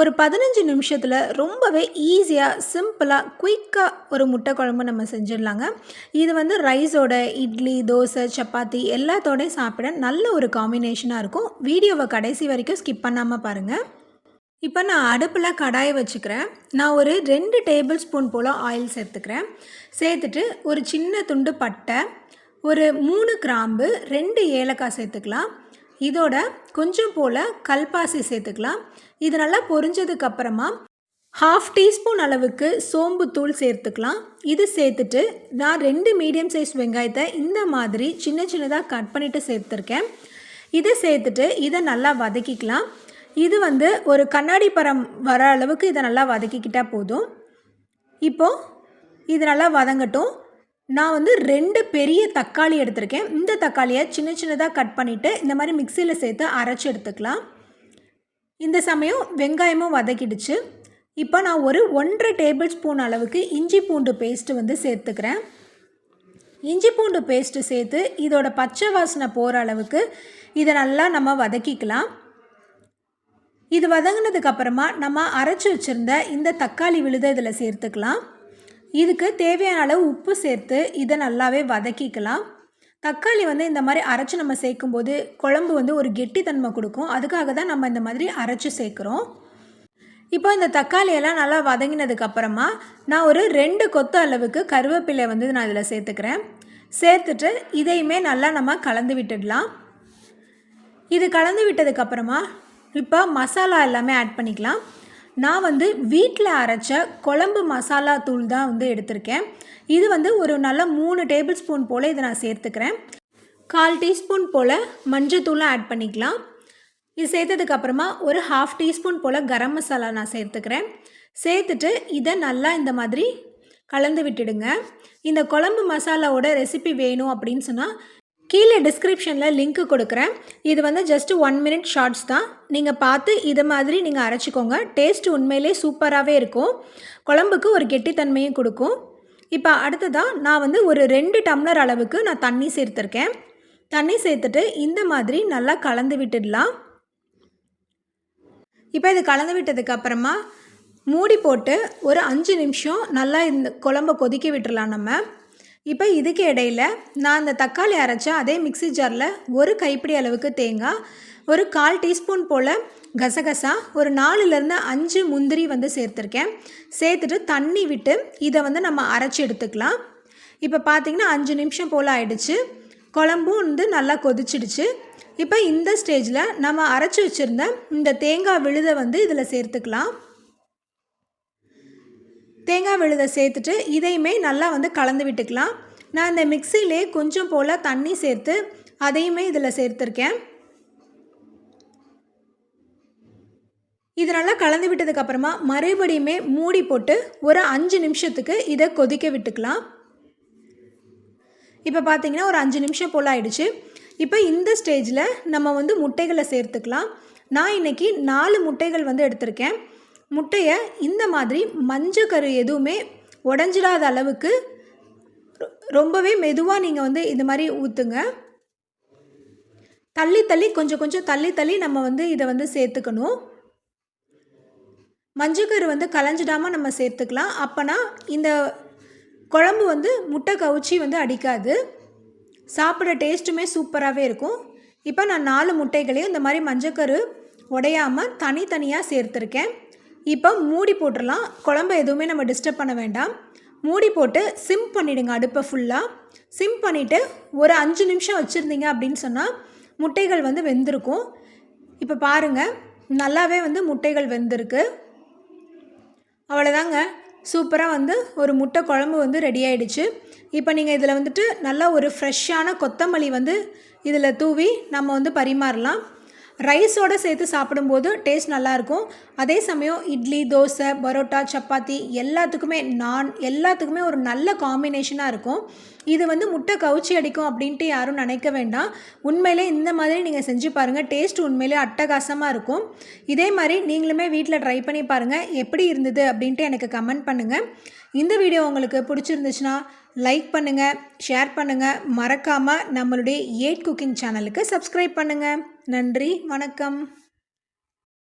ஒரு பதினஞ்சு நிமிஷத்தில் ரொம்பவே ஈஸியாக சிம்பிளாக குயிக்காக ஒரு முட்டை குழம்பு நம்ம செஞ்சிடலாங்க. இது வந்து ரைஸோட இட்லி தோசை சப்பாத்தி எல்லாத்தோடையும் சாப்பிட நல்ல ஒரு காம்பினேஷனாக இருக்கும். வீடியோவை கடைசி வரைக்கும் ஸ்கிப் பண்ணாமல் பாருங்கள் இப்போ நான் அடுப்பில் கடாயை வச்சுக்கிறேன். நான் ஒரு ரெண்டு டேபிள் ஸ்பூன் போல் ஆயில் சேர்த்துக்கிறேன். சேர்த்துட்டு ஒரு சின்ன துண்டு பட்டை ஒரு மூணு கிராம்பு ரெண்டு ஏலக்காய் சேர்த்துக்கலாம். இதோட கொஞ்சம் போல் கல்பாசி சேர்த்துக்கலாம். இது நல்லா பொரிஞ்சதுக்கு அப்புறமா ஹாஃப் டீஸ்பூன் அளவுக்கு சோம்பு தூள் சேர்த்துக்கலாம். இது சேர்த்துட்டு நான் ரெண்டு மீடியம் சைஸ் வெங்காயத்தை இந்த மாதிரி சின்ன சின்னதாக கட் பண்ணிவிட்டு சேர்த்துருக்கேன். இதை சேர்த்துட்டு இதை நல்லா வதக்கிக்கலாம். இது வந்து ஒரு கண்ணாடி பரம் வர அளவுக்கு இதை நல்லா வதக்கிக்கிட்டால் போதும். இப்போது இது நல்லா வதங்கட்டும். நான் வந்து ரெண்டு பெரிய தக்காளி எடுத்திருக்கேன். இந்த தக்காளியை சின்ன சின்னதாக கட் பண்ணிவிட்டு இந்த மாதிரி மிக்சியில் சேர்த்து அரைச்சி எடுத்துக்கலாம். இந்த சமயம் வெங்காயமும் வதக்கிடுச்சு. இப்போ நான் ஒரு ஒன்றரை டேபிள் ஸ்பூன் அளவுக்கு இஞ்சி பூண்டு பேஸ்ட்டு வந்து சேர்த்துக்கிறேன். இஞ்சி பூண்டு பேஸ்ட்டு சேர்த்து இதோட பச்சை வாசனை போகிற அளவுக்கு இதை நல்லா நம்ம வதக்கிக்கலாம். இது வதங்கினதுக்கப்புறமா நம்ம அரைச்சி வச்சுருந்த இந்த தக்காளி விழுத இதில் சேர்த்துக்கலாம். இதுக்கு தேவையான அளவு உப்பு சேர்த்து இதை நல்லாவே வதக்கிக்கலாம். தக்காளி வந்து இந்த மாதிரி அரைச்சி நம்ம சேர்க்கும்போது குழம்பு வந்து ஒரு கெட்டித்தன்மை கொடுக்கும். அதுக்காக தான் நம்ம இந்த மாதிரி அரைச்சி சேர்க்குறோம். இப்போ இந்த தக்காளியெல்லாம் நல்லா வதங்கினதுக்கப்புறமா நான் ஒரு ரெண்டு கொத்து அளவுக்கு கருவேப்பிலை வந்து நான் இதில் சேர்த்துக்கிறேன். சேர்த்துட்டு இதையுமே நல்லா நம்ம கலந்து விட்டுடலாம். இது கலந்து விட்டதுக்கப்புறமா இப்போ மசாலா எல்லாமே ஆட் பண்ணிக்கலாம். நான் வந்து வீட்டில் அரைச்ச குழம்பு மசாலா தூள் தான் வந்து எடுத்திருக்கேன். இது வந்து ஒரு நல்ல மூணு டேபிள் ஸ்பூன் போல் இதை நான் சேர்த்துக்கிறேன். கால் டீஸ்பூன் போல் மஞ்சத்தூளும் ஆட் பண்ணிக்கலாம். இது சேர்த்ததுக்கப்புறமா ஒரு ஹாஃப் டீஸ்பூன் போல் கரம் மசாலா நான் சேர்த்துக்கிறேன். சேர்த்துட்டு இதை நல்லா இந்த மாதிரி கலந்து விட்டுடுங்க. இந்த குழம்பு மசாலாவோட ரெசிபி வேணும் அப்படின்னு சொன்னால் கீழே டிஸ்கிரிப்ஷனில் லிங்க்கு கொடுக்குறேன். இது வந்து ஜஸ்ட் ஒன் மினிட் ஷார்ட்ஸ் தான். நீங்கள் பார்த்து இது மாதிரி நீங்கள் அரைச்சிக்கோங்க. டேஸ்ட் உண்மையிலே சூப்பராகவே இருக்கும். குழம்புக்கு ஒரு கெட்டித்தன்மையும் கொடுக்கும். இப்போ அடுத்ததாக நான் வந்து ஒரு ரெண்டு டம்ளர் அளவுக்கு நான் தண்ணி சேர்த்துருக்கேன். தண்ணி சேர்த்துட்டு இந்த மாதிரி நல்லா கலந்து விட்டுடலாம். இப்போ இது கலந்து விட்டதுக்கு அப்புறமா மூடி போட்டு ஒரு அஞ்சு நிமிஷம் நல்லா இந்த குழம்ப கொதிக்க விட்டுடலாம் நம்ம. இப்போ இதுக்கு இடையில் நான் அந்த தக்காளி அரைச்ச அதே மிக்சி ஜாரில் ஒரு கைப்பிடி அளவுக்கு தேங்காய் ஒரு கால் டீஸ்பூன் போல் கசகசா ஒரு நாலுலேருந்து அஞ்சு முந்திரி வந்து சேர்த்துருக்கேன். சேர்த்துட்டு தண்ணி விட்டு இதை வந்து நம்ம அரைச்சி எடுத்துக்கலாம். இப்போ பார்த்திங்கன்னா அஞ்சு நிமிஷம் போல் ஆயிடுச்சு. குழம்பும் வந்து நல்லா கொதிச்சிடுச்சு. இப்போ இந்த ஸ்டேஜில் நம்ம அரைச்சி வச்சுருந்த இந்த தேங்காய் விழுதை வந்து இதில் சேர்த்துக்கலாம். தேங்காய் விழுதை சேர்த்துட்டு இதையுமே நல்லா வந்து கலந்து விட்டுக்கலாம். நான் இந்த மிக்சிலே கொஞ்சம் போல் தண்ணி சேர்த்து அதையுமே இதில் சேர்த்துருக்கேன். இது நல்லா கலந்து விட்டதுக்கப்புறமா மறுபடியுமே மூடி போட்டு ஒரு அஞ்சு நிமிஷத்துக்கு இதை கொதிக்க விட்டுக்கலாம். இப்போ பார்த்தீங்கன்னா ஒரு அஞ்சு நிமிஷம் போல் ஆயிடுச்சு. இப்போ இந்த ஸ்டேஜில் நம்ம வந்து முட்டைகளை சேர்த்துக்கலாம். நான் இன்றைக்கி நாலு முட்டைகள் வந்து எடுத்திருக்கேன். முட்டையை இந்த மாதிரி மஞ்சக்கரு எதுவுமே உடஞ்சிடாத அளவுக்கு ரொம்பவே மெதுவாக நீங்கள் வந்து இது மாதிரி ஊற்றுங்க தள்ளி தள்ளி கொஞ்சம் கொஞ்சம் தள்ளி தள்ளி நம்ம வந்து இதை வந்து சேர்த்துக்கணும். மஞ்சக்கரு வந்து கலைஞ்சிடாமல் நம்ம சேர்த்துக்கலாம். அப்போனா இந்த குழம்பு வந்து முட்டை கவுச்சி வந்து அடிக்காது. சாப்பிட்ற டேஸ்ட்டுமே சூப்பராகவே இருக்கும். இப்போ நான் நாலு முட்டைகளையும் இந்த மாதிரி மஞ்சக்கரு உடையாமல் தனித்தனியாக சேர்த்துருக்கேன். இப்போ மூடி போட்டுடலாம். குழம்பு எதுவுமே நம்ம டிஸ்டர்ப் பண்ண வேண்டாம். மூடி போட்டு சிம் பண்ணிவிடுங்க அடுப்பை ஃபுல்லாக சிம் பண்ணிவிட்டு ஒரு அஞ்சு நிமிஷம் வச்சுருந்தீங்க அப்படின்னு சொன்னால் முட்டைகள் வந்து வெந்திருக்கும். இப்போ பாருங்கள் நல்லாவே வந்து முட்டைகள் வெந்திருக்கு. அவ்வளோதாங்க சூப்பராக வந்து ஒரு முட்டை குழம்பு வந்து ரெடி ஆகிடுச்சு இப்போ நீங்கள் இதில் வந்துட்டு நல்லா ஒரு ஃப்ரெஷ்ஷான கொத்தமல்லி வந்து இதில் தூவி நம்ம வந்து பரிமாறலாம். ரைஸோடு சேர்த்து சாப்பிடும்போது டேஸ்ட் நல்லாயிருக்கும். அதே சமயம் இட்லி தோசை பரோட்டா சப்பாத்தி எல்லாத்துக்குமே நான் எல்லாத்துக்குமே ஒரு நல்ல காம்பினேஷனாக இருக்கும். இது வந்து முட்டை கவுச்சி அடிக்கும் அப்படின்ட்டு யாரும் நினைக்க வேண்டாம். உண்மையிலே இந்த மாதிரி நீங்கள் செஞ்சு பாருங்கள் டேஸ்ட் உண்மையிலே அட்டகாசமாக இருக்கும். இதே மாதிரி நீங்களுமே வீட்டில் ட்ரை பண்ணி பாருங்கள் எப்படி இருந்தது அப்படின்ட்டு எனக்கு கமெண்ட் பண்ணுங்கள் இந்த வீடியோ உங்களுக்கு பிடிச்சிருந்துச்சுன்னா லைக் பண்ணுங்கள் ஷேர் பண்ணுங்கள் மறக்காமல் நம்மளுடைய ஏட் குக்கிங் சேனலுக்கு சப்ஸ்கிரைப் பண்ணுங்கள் நன்றி வணக்கம்.